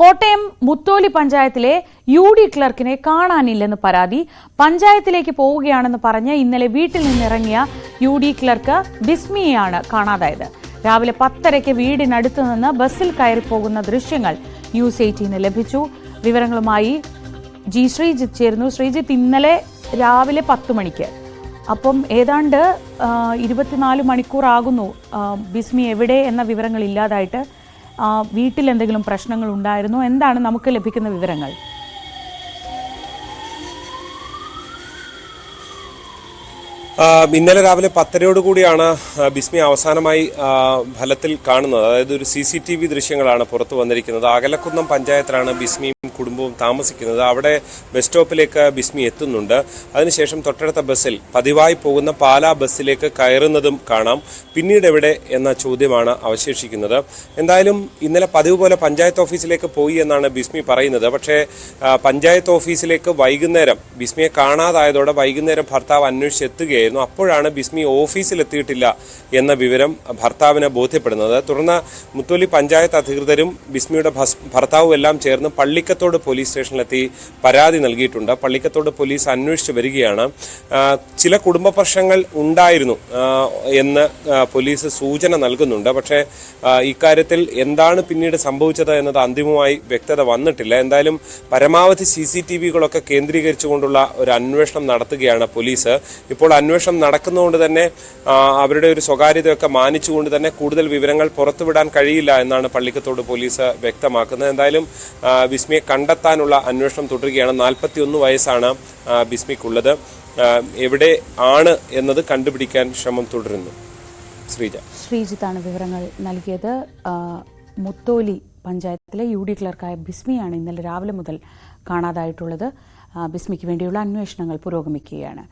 കോട്ടയം മുത്തോലി പഞ്ചായത്തിലെ U D ക്ലർക്കിനെ കാണാനില്ലെന്ന് പരാതി. പഞ്ചായത്തിലേക്ക് പോവുകയാണെന്ന് പറഞ്ഞ് ഇന്നലെ വീട്ടിൽ നിന്നിറങ്ങിയ യു ഡി ക്ലർക്ക് ബിസ്മിയെയാണ് കാണാതായത്. രാവിലെ പത്തരയ്ക്ക് വീടിനടുത്ത് നിന്ന് ബസ്സിൽ കയറി പോകുന്ന ദൃശ്യങ്ങൾ ന്യൂസ് എയ്റ്റീന് ലഭിച്ചു. വിവരങ്ങളുമായി ജി ശ്രീജിത്ത് ചേരുന്നു. ശ്രീജിത്ത് ഇന്നലെ രാവിലെ പത്ത് മണിക്ക്. അപ്പം ഏതാണ്ട് ഇരുപത്തിനാല് മണിക്കൂറാകുന്നു ബിസ്മി എവിടെ എന്ന വിവരങ്ങൾ ഇല്ലാതായിട്ട് വീട്ടിൽ എന്തെങ്കിലും പ്രശ്നങ്ങൾ ഉണ്ടായിരുന്നോ എന്താണ് നമുക്ക് ലഭിക്കുന്ന വിവരങ്ങൾ? ഇന്നലെ രാവിലെ പത്തരയോട് കൂടിയാണ് ബിസ്മി അവസാനമായി ഫലത്തിൽ കാണുന്നത്. അതായത് ഒരു സി സി ടി വി ദൃശ്യങ്ങളാണ് പുറത്തു വന്നിരിക്കുന്നത്. അകലക്കുന്നം പഞ്ചായത്തിലാണ് ബിസ്മിയും കുടുംബവും താമസിക്കുന്നത്. അവിടെ ബസ് സ്റ്റോപ്പിലേക്ക് ബിസ്മി എത്തുന്നുണ്ട്. അതിനുശേഷം തൊട്ടടുത്ത ബസ്സിൽ പതിവായി പോകുന്ന പാലാ ബസ്സിലേക്ക് കയറുന്നതും കാണാം. പിന്നീട് എവിടെ എന്ന ചോദ്യമാണ് അവശേഷിക്കുന്നത്. എന്തായാലും ഇന്നലെ പതിവ് പോലെ പഞ്ചായത്ത് ഓഫീസിലേക്ക് പോയി എന്നാണ് ബിസ്മി പറയുന്നത്. പക്ഷേ പഞ്ചായത്ത് ഓഫീസിലേക്ക് വൈകുന്നേരം ബിസ്മിയെ കാണാതായതോടെ വൈകുന്നേരം ഭർത്താവ് അന്വേഷിച്ചെത്തുകയായിരുന്നു അപ്പോഴാണ് ബിസ്മി ഓഫീസിലെത്തിയിട്ടില്ല എന്ന വിവരം ഭർത്താവിനെ ബോധ്യപ്പെടുന്നത്. തുടർന്ന് മുത്തോലി പഞ്ചായത്ത് അധികൃതരും ബിസ്മിയുടെ ഭർത്താവും എല്ലാം ചേർന്ന് പള്ളിക്കത്തോട് പോലീസ് സ്റ്റേഷനിലെത്തി പരാതി നൽകിയിട്ടുണ്ട്. പള്ളിക്കത്തോട് പോലീസ് അന്വേഷിച്ച് വരികയാണ്. ചില കുടുംബ പ്രശ്നങ്ങൾ ഉണ്ടായിരുന്നു എന്ന് പോലീസ് സൂചന നൽകുന്നുണ്ട്. പക്ഷേ ഇക്കാര്യത്തിൽ എന്താണ് പിന്നീട് സംഭവിച്ചത് എന്നത് അന്തിമമായി വ്യക്തത വന്നിട്ടില്ല. എന്തായാലും പരമാവധി സി സി ടി വികളൊക്കെ കേന്ദ്രീകരിച്ചുകൊണ്ടുള്ള ഒരു അന്വേഷണം നടത്തുകയാണ് പോലീസ്. ഇപ്പോൾ അന്വേഷണം നടക്കുന്നതുകൊണ്ട് തന്നെ അവരുടെ ഒരു സ്വകാര്യതയൊക്കെ മാനിച്ചുകൊണ്ട് തന്നെ കൂടുതൽ വിവരങ്ങൾ പുറത്തുവിടാൻ കഴിയില്ല എന്നാണ് പള്ളിക്കത്തോട് പോലീസ് വ്യക്തമാക്കുന്നത്. എന്തായാലും ബിസ്മിയെ കണ്ടെത്താനുള്ള അന്വേഷണം തുടരുകയാണ്. നാൽപ്പത്തിയൊന്ന് വയസ്സാണ് ബിസ്മിക്കുള്ളത്. എവിടെ ആണ് എന്നത് കണ്ടുപിടിക്കാൻ ശ്രമം തുടരുന്നു. ശ്രീജ. ശ്രീജിത്താണ് വിവരങ്ങൾ നൽകിയത്. മുത്തോലി പഞ്ചായത്തിലെ യു ഡി ക്ലർക്കായ ബിസ്മിയാണ് ഇന്നലെ രാവിലെ മുതൽ കാണാതായിട്ടുള്ളത്. ബിസ്മിക്ക് വേണ്ടിയുള്ള അന്വേഷണങ്ങൾ പുരോഗമിക്കുകയാണ്.